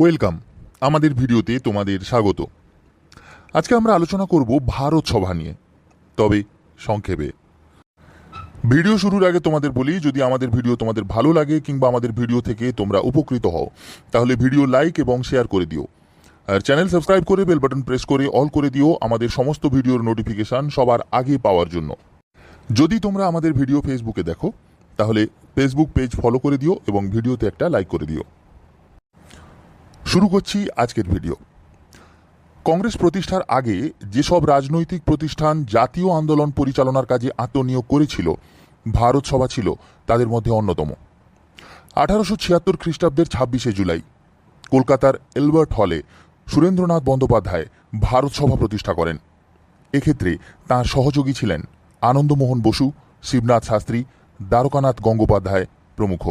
Welcome. আমাদের ভিডিওতে তোমাদের স্বাগত। আজকে আমরা আলোচনা করব ভারত সভা নিয়ে। তবে সংক্ষেপে। ভিডিও শুরুর আগে তোমাদের বলি, যদি আমাদের ভিডিও তোমাদের ভালো লাগে কিংবা আমাদের ভিডিও থেকে তোমরা উপকৃত হও, তাহলে ভিডিও লাইক এবং শেয়ার করে দিও। আর চ্যানেল সাবস্ক্রাইব করে বেল বাটন প্রেস করে অল করে দিও আমাদের সমস্ত ভিডিওর নোটিফিকেশন সবার আগে পাওয়ার জন্য। যদি তোমরা আমাদের ভিডিও ফেসবুকে দেখো, তাহলে ফেসবুক পেজ ফলো করে দিও এবং ভিডিওতে একটা লাইক করে দিও। শুরু করছি আজকের ভিডিও। কংগ্রেস প্রতিষ্ঠার আগে যেসব রাজনৈতিক প্রতিষ্ঠান জাতীয় আন্দোলন পরিচালনার কাজে আত্মনিয়োগ করেছিল, ভারত সভা ছিল তাদের মধ্যে অন্যতম। আঠারোশো ছিয়াত্তর খ্রিস্টাব্দের ছাব্বিশে জুলাই, কলকাতার এলবার্ট হলে সুরেন্দ্রনাথ বন্দ্যোপাধ্যায় ভারত সভা প্রতিষ্ঠা করেন। এক্ষেত্রে তাঁর সহযোগী ছিলেন আনন্দমোহন বসু, শিবনাথ শাস্ত্রী, দ্বারকানাথ গঙ্গোপাধ্যায় প্রমুখ।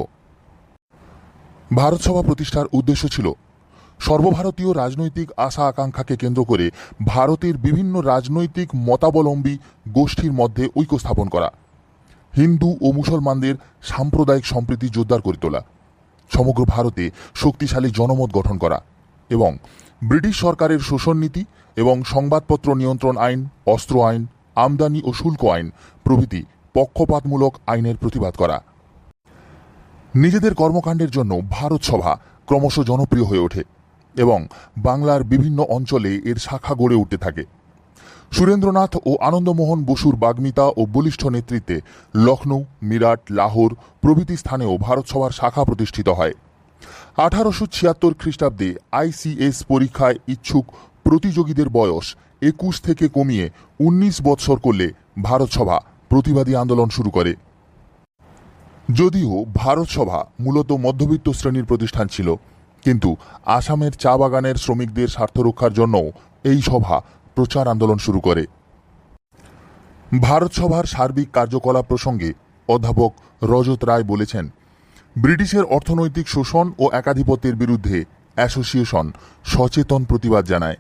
ভারত সভা প্রতিষ্ঠার উদ্দেশ্য ছিল সর্বভারতীয় রাজনৈতিক আশা আকাঙ্ক্ষাকে কেন্দ্র করে ভারতের বিভিন্ন রাজনৈতিক মতাবলম্বী গোষ্ঠীর মধ্যে ঐক্য স্থাপন করা, হিন্দু ও মুসলমানদের সাম্প্রদায়িক সম্প্রীতি জোরদার করে তোলা, সমগ্র ভারতে শক্তিশালী জনমত গঠন করা এবং ব্রিটিশ সরকারের শোষণ নীতি এবং সংবাদপত্র নিয়ন্ত্রণ আইন, অস্ত্র আইন, আমদানি ও শুল্ক আইন প্রভৃতি পক্ষপাতমূলক আইনের প্রতিবাদ করা। নিজেদের কর্মকাণ্ডের জন্য ভারত সভা ক্রমশ জনপ্রিয় হয়ে ওঠে। এবং বাংলার বিভিন্ন অঞ্চলে এর শাখা গড়ে উঠতে থাকে। সুরেন্দ্রনাথ ও আনন্দমোহন বসুর বাগ্মিতা ও বলিষ্ঠ নেতৃত্বে লখনৌ মিরাট, লাহোর প্রভৃতি স্থানেও ভারতসভার শাখা প্রতিষ্ঠিত হয়। আঠারোশো ছিয়াত্তর খ্রিস্টাব্দে আইসিএস পরীক্ষায় ইচ্ছুক প্রতিযোগীদের বয়স একুশ থেকে কমিয়ে উনিশ বৎসর করলে ভারতসভা প্রতিবাদী আন্দোলন শুরু করে। যদিও ভারতসভা মূলত মধ্যবিত্ত শ্রেণির প্রতিষ্ঠান ছিল কিন্তু আসামের চা বাগানের শ্রমিকদের স্বার্থ রক্ষার জন্য এই সভা প্রচার আন্দোলন শুরু করে। ভারত সভার সার্বিক কার্যকলাপ প্রসঙ্গে অধ্যাপক রজত রায় বলেছেন, ব্রিটিশের অর্থনৈতিক শোষণ ও একাধিপত্যের বিরুদ্ধে অ্যাসোসিয়েশন সচেতন প্রতিবাদ জানায়।